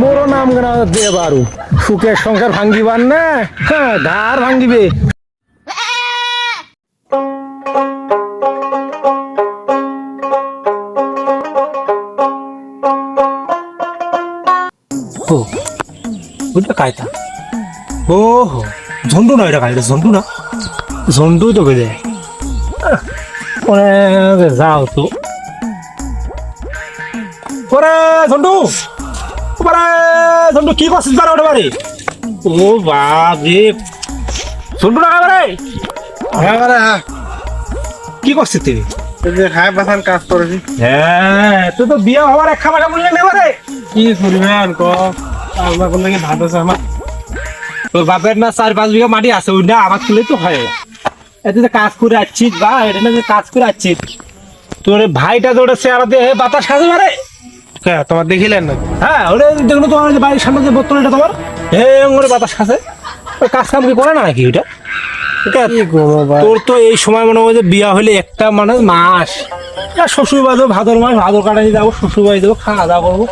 মোর নাম কেন দে বারু। সুখের সংসার ভাঙ্গিবার না? হ্যাঁ ধার ভাঙ্গিবে। ও ওইটা কায়তা। ও হো ঝন্টু না এটা কায়তা ঝন্টু না? ঝন্টু তো বেদে ওরে যাও তো। ওরে ঝন্টু! ওরে ঝন্টু কি করছিস বারে ওটা বারে ও বাপ রে ঝন্টু না বারে হ্যাঁ হ্যাঁ। কি করছিস তুই? পাথান কাজ করেছি। হ্যাঁ তুই তো বিয়ে হওয়ার এক খাবার মূল্য নেই বারে কি আর ক? আমার কোনো কি ভাত আছে আমার। তোর বাপের না চার পাঁচ বিঘা মাটি আছে ওইটা আমার তুলে তো হয়। এতে যে কাজ করে আসছিস বা এটা না কাজ করে আসছিস তোর ভাইটা তোর চেয়ারাতে বাতাস খাতে পারে হ্যাঁ তোমার দেখিলেন না। হ্যাঁ ওটা দেখল তোমার যে বাড়ির সামনে যে বোতল এটা তোমার? হে করে বাতাস খাচ্ছে কাজ কাম কি করে না নাকি ওইটা? এটা কি তোর তো এই সময় মনে হয় যে বিয়া হলে একটা মানে মাস। শ্বশুর বাড়ি ভাদর মাস ভাদর কাটানি যাব শ্বশুর বাড়ি যাব খাওয়া দাওয়া করব।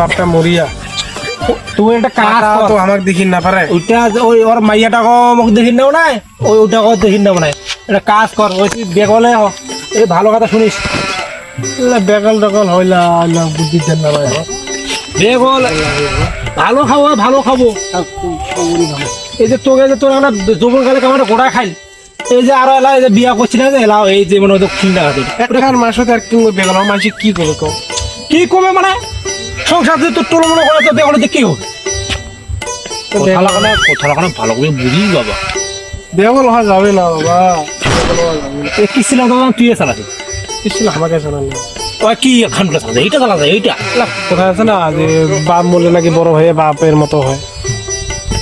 বাপটা মরিয়া তুই একটা কাজ। তো আমাকে দেখিন না পারে। ওইটা ওই ওর মাইয়াটাকে মোক দেখি নেও নাই? ওই ওটাকে দেখি নেও নাই। এটা কাজ কর ওই তুই বেগলে হ। এই ভালো কথা শুনিস। বেগল টগল হইলা বুদ্ধি দেন না ভাই। বেগল ভালো খাব ভালো খাব। এই যে তোকে যে তোর একটা যৌবন কালে কেমন গোড়া খাই এই যে আরও এলা এই যে বিয়া করছি না যে এলা এই যে মানে দক্ষিণ টাকা একটার মাসে আর কি বেগল? মাসে কি করবে কও? কি কমে মানে? সংসার যদি তোর টোলো মনে করে তো দেখলে যে কি হবে। কথা লাগানো কথা লাগানো ভালো করে বুঝি বাবা। বেগল হওয়া যাবে না বাবা। বেগল কিস্তি লাগতো তুই চালাছিস কিছু আমাকে শোনাল না ওই কি খানটা চালাছে এইটা চালাছে এইটা। কোথায় আছে না যে বাপ বলে নাকি বড় হয়ে বাপের মতো হয়।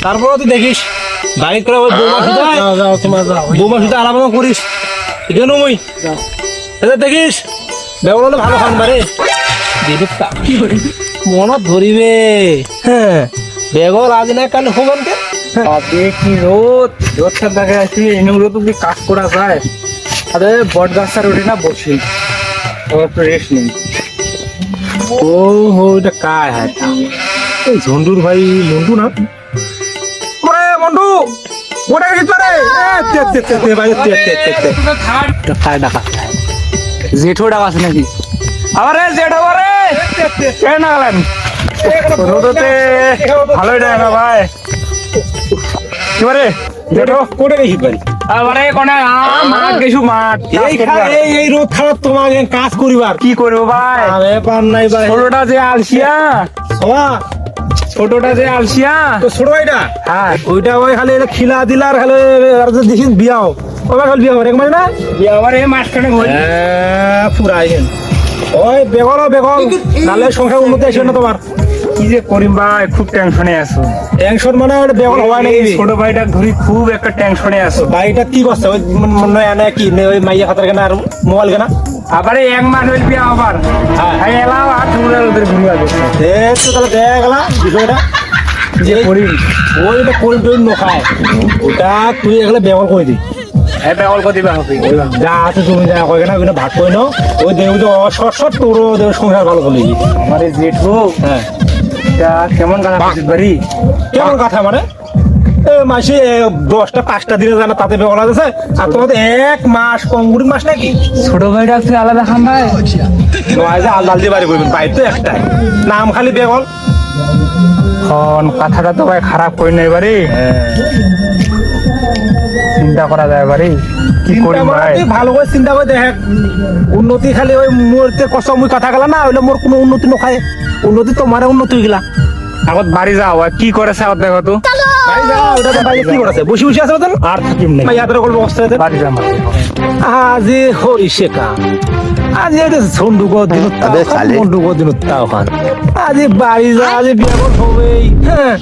তারপরে তুই দেখিস বাইক করে বৌমা যাও বৌমা সুদা আলাদা করিস? কেন মই এটা দেখিস? বেগুন হলে ভালো খান বারে। কি করি মনত ধরিবে। হ্যাঁ। বেগল আজ না কাল হবেন কে কি রোদ রোদটা দেখা যাচ্ছে এগুলো তো কি কাজ করা যায়। আরে বট গাছটার উঠে না বসি একটু ও, হো, এটা কায় হ্যাঁ এই ঝন্ডুর ভাই মন্টু না? ওরে, মন্টু! ওটা কি পারে তে তে তে তে ভাই, তে তে তে তে। এটা কায় ডাকা? জেঠো ডাক আছে নাকি? আরে জেঠো আরে কেন নাগলেন রোদতে। ভালোই দেখা ভাই। এবারে জেঠো, কোটে গেছি পারি আরে কোনে মাঠ গেছু মাঠ। এই এই এই রোদ খারাপ তোমাকে কাজ করিবার। কি করব ভাই? আরে পান নাই ভাই। ছোটটা যে আলসিয়া। সবা ছোটটা যে আলসিয়া। তো ছোট হ্যাঁ। ওইটা ওই খালি খিলা দিলার খালি আর বিয়াও। খালি বিয়া না? পুরাই ওই বেগল বেগল। নালে সংসার উন্নতি আসবে না তোমার। কি যে করিম ভাই খুব টেনশনে আছো। টেনশন মানে ওটা বেগল হয় নাকি ছোট ভাইটা ধরি খুব একটা টেনশনে আছো। বাড়িটা কি করছে? ওই মনে হয় এনে কি? নে ওই মাইয়া খাতার কেনা আর মোবাইল কেনা আবার এক মাস হইল বিয়া আবার হ্যাঁ। এলাও আর তোমরা ওদের ঘুরে আসবে দেখ তো তাহলে দেখ না বিষয়টা। যে করিম। ওইটা কোন টোন নখায় ওটা তুই এগুলো ব্যবহার করে দি হ্যাঁ বেগল কো দিবা হবে। যা আছে তুমি যা কয় না ওইটা ভাগ করে নাও। ওই ওদের সংসার ভালো করে আমার জেঠু হ্যাঁ। কেমন গানা করছিস বাড়ি? কেমন কথা মানে? মাসে দশটা পাঁচটা দিনে জানা তাতে আছে আর তোমাদের এক মাস কঙ্গুরি মাস নাকি? ছোট আলাদা খান ভাই। নয় যে বাড়ি করবেন বাইর তো একটাই। নাম খালি বেগল। কথাটা তো ভাই খারাপ করি না এবারে চিন্তা করা যায় কি করি ভাই? ভালো করে চিন্তা করে দেখ। উন্নতি খালি ওই কষ্ট মুই কথা গেলা না হইলে মোর কোনো উন্নতি নখায়। উন্নতি তোমার উন্নতি গেলা আগত বাড়ি যাও কি করেছে আগত দেখো তো? ভাই যা ওটা ভাই কি করেছে? বসে বসে আছে আর থাকিম নেই ভাই ইয়াদের গল্প অবস্থা আছে বাড়ি যাম আজি হরি শেখা আজি এটা ঝন্ডু গো দিন গো দিন তাওখান আজি বাড়ি যা আজি বিয়া কর হবেই হ্যাঁ।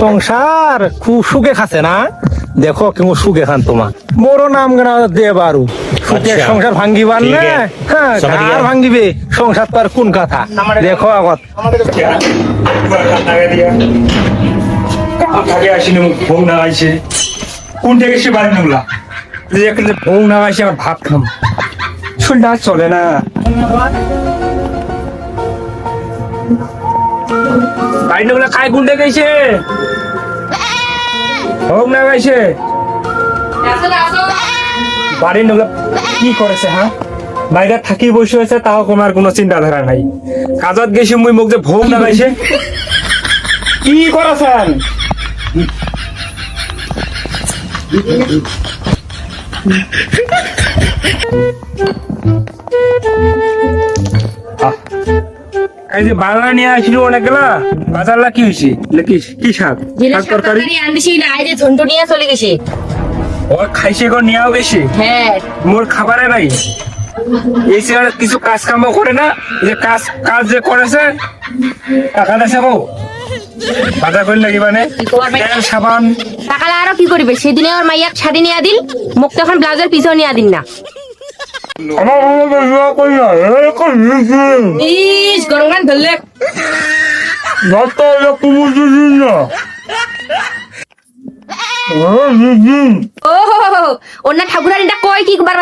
সংসার খুব সুখে খাচ্ছে না? দেখো কেমন সুখে খান তোমার মোরও নাম কেন দে বারু সুখে আচ্ছা। সংসার ভাঙ্গিবার না। হ্যাঁ আর ভাঙ্গিবে? সংসার তার কোন কথা? দেখো আগত। থাকে আসিনি কোন থেকে সে বাড়ি নামলা যে বউ না চলে না। বাড়ি নগুলা খাই গুন্ডে গেছে হোক না গাইছে। বাড়ি নগুলা কি করেছে হ্যাঁ বাইরে থাকি বসে হয়েছে তাও তোমার কোনো চিন্তাধারা নাই। কাজত গেছি মুই মোক যে ভোগ না গাইছে কি করেছেন আহ, এই যে বাজার নিয়ে আসছিল অনেকগুলা বাজারলা কি হয়েছে কি কি শাক? শাক তরকারি? আনদিছি না এই যে ঝন্টু নিয়ে চলে গেছে। ও খাইছে গো নিয়েও গেছে। হ্যাঁ। মোর খাবারে নাই। এই ছেলে কিছু কাজ কামও করে না যে কাজ কাজ যে করেছে টাকা দেছে বউ। বাজার করে লাগি মানে। সাবান। টাকালা আরও কি করবে? সেদিনে ওর মাইয়াক শাড়ি নিয়ে দিন মোক তো এখন ব্লাউজের পিছও নিয়ে দিন না। আমার ভালো ব্যবহার করি না এরকম ইস গরম গান ধরলে না অন্য ঠাকুরানিটা কই কি বার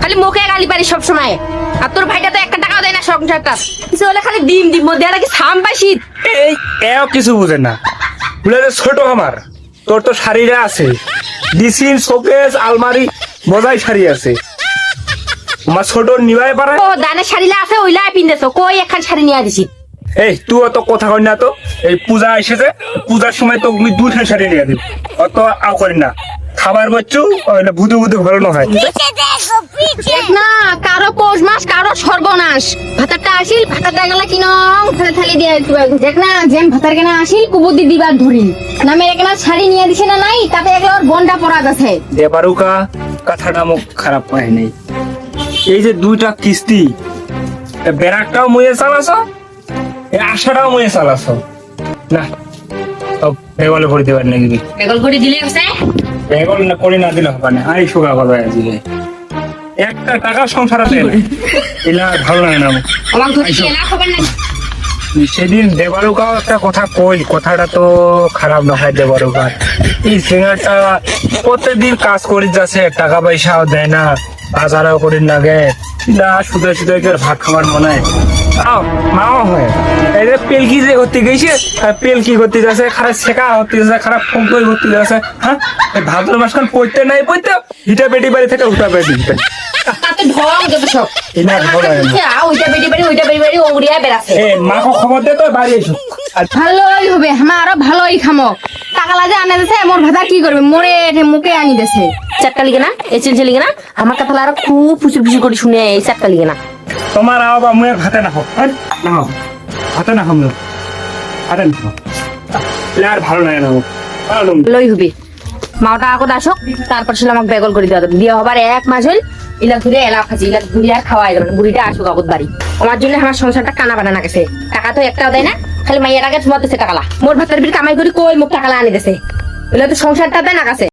খালি মুখে গালি পারি সব সময়। আর তোর ভাইটা তো একটা টাকাও দেয় না সংসারটা। কিছু হলে খালি ডিম ডিম মধ্যে আর কি সাম পাইছি। এই এও কিছু বুঝে না। বলে ছোট আমার, তোর তো শাড়িরা আছে। ডিসিন শোকেস আলমারি বজাই শাড়ি আছে। আমার ছোট নিবাই পারে? ও দানের শাড়িলা আছে ওইলা পিন্দেছো। কই একখান শাড়ি নিয়ে দিছি? এই তুই অত কথা কই না তো। এই পূজা এসেছে পূজার সময় তো আমি দুইটা শাড়ি নিয়ে দিব। অত আও করি না খাবার বচ্চু ভুতু ভুতু ভালো না হয়। কারও পৌষ মাস কারও সর্বনাশ। ভাতারটা আসিল ভাতারটা গেলা কি নং? থালি দিয়ে দেখ না যেন ভাতার কেনা আসিল কুবুদি দিবার ধরিল নামে একনা শাড়ি নিয়ে দিছে না নাই তাতে একলা ওর বন্ডা পড়া আছে। দেবারুকা কথাটা মুখ খারাপ পায় নাই। এই যে দুইটা কিস্তি এ বেড়াকটাও মুয়ে চালাছ আশাটাও মুয়ে চালাছ। না বেগলে দেবার নাকি বেগল করে দিলে বেগল না করে না দিলে হবে না। আই সুগা আজকে একটা টাকা সংসার আছে না। এলা ভালো লাগে না। আমার। আমার এলা খবর নাই সেদিন দেবারুকাও একটা কথা কই কথাটা তো খারাপ না হয় দেবারুকার। এই সিঙ্গারটা প্রত্যেকদিন কাজ করে যাচ্ছে টাকা পয়সাও দেয় না। বাজারও করে লাগে। না শুধু শুধু এদের ভাত খাবার মনে হয় আও, মাও হয়। এই যে পেলকি যে করতে গেছে আর পেলকি করতে যাচ্ছে খারাপ শেখা হতে যাচ্ছে খারাপ ফঙ্কই করতে যাচ্ছে হ্যাঁ ভাদ্র মাসখান পড়তে নাই পড়তে হিটা পেটি বাড়ি থেকে উঠা পেটি। তাতে ঢং যত সব। ভালো ওইটা বেটি বেটি ওইটা বেটি বেটি ওড়িয়া এ মাকে খবর দে তো বাড়ি এসো ভালোই হবে আমার আরও ভালোই খামো। টাকা লাগে আনে দিছে মোর ভাতা কি করবে? মোরে মুখে আনি দিছে। চারটা লিগে না এই চিলছে লিগে না। আমার কথা আরও খুব করে শুনে এই চারটা লিগে না। তোমার আবার মুয়ে ভাতে না হোক না হোক ভাতে না হোক ভাতে না হোক আর ভালো লাগে না। লই হবে। মাওটা আগত আসক তারপর শুনে আমাকে বেগল করে দেওয়া দেবে। বিয়ে হবার এক মাস হইল ইলা ঘুরে এলা খাচ্ছি ইলা ঘুরে আর খাওয়াই দেবে বুড়িটা আসুক আগত বাড়ি। আমার জন্য আমার সংসারটা কানা বানানা গেছে। টাকা তো একটাও দেয় না খালি মাইয়ের আগে তোমার টাকালা। মোর ভাতের বিল কামাই করি কই মুখ টাকালা আনি তো সংসারটা দেয় না কাছে